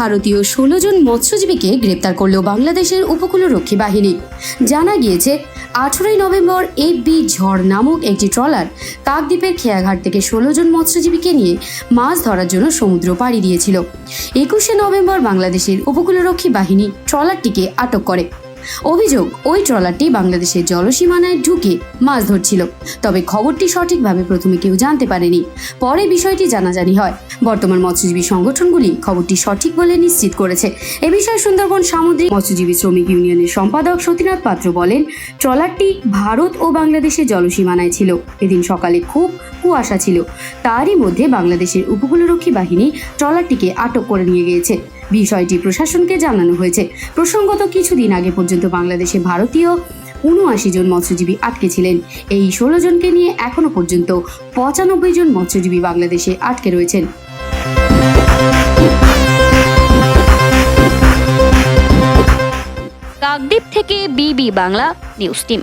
ভারতীয় ষোলো জন মৎস্যজীবীকে গ্রেপ্তার করল বাংলাদেশের উপকূলরক্ষী বাহিনী। জানা গিয়েছে, আঠেরোই নভেম্বর এফ বি ঝড় নামক একটি ট্রলার কাকদ্বীপের খেয়াঘাট থেকে ষোলো জন মৎস্যজীবীকে নিয়ে মাছ ধরার জন্য সমুদ্র পাড়ি দিয়েছিল। একুশে নভেম্বর বাংলাদেশের উপকূলরক্ষী বাহিনী ট্রলারটিকে আটক করে। অভিযোগ, ওই ট্রলারটি বাংলাদেশের জলসীমানায় ঢুকে মাছ ধরছিল। তবে খবরটি সঠিকভাবে প্রথমে কেউ জানতে পারেনি। পরে বিষয়টি জানাজানি হয়। বর্তমান মৎস্যজীবী সংগঠনগুলি খবরটি সঠিক বলে নিশ্চিত করেছে। এ বিষয়ে সুন্দরবন সামুদ্রিক মৎস্যজীবী শ্রমিক ইউনিয়নের সম্পাদক সতীনাথ পাত্র বলেন, ট্রলারটি ভারত ও বাংলাদেশের জলসীমানায় ছিল। এদিন সকালে খুব কুয়াশা ছিল। তারই মধ্যে বাংলাদেশের উপকূলরক্ষী বাহিনী ট্রলারটিকে আটক করে নিয়ে গিয়েছে। বিষয়টি প্রশাসনকে জানানো হয়েছে। প্রসঙ্গত কিছুদিন আগে পর্যন্ত বাংলাদেশে ভারতীয় উনআশি জন মৎস্যজীবী আটকে ছিলেন। এই ষোলো জনকে নিয়ে এখনও পর্যন্ত পঁচানব্বই জন মৎস্যজীবী বাংলাদেশে আটকে রয়েছেন। কাকদ্বীপ থেকে বিবি বাংলা নিউজ টিম।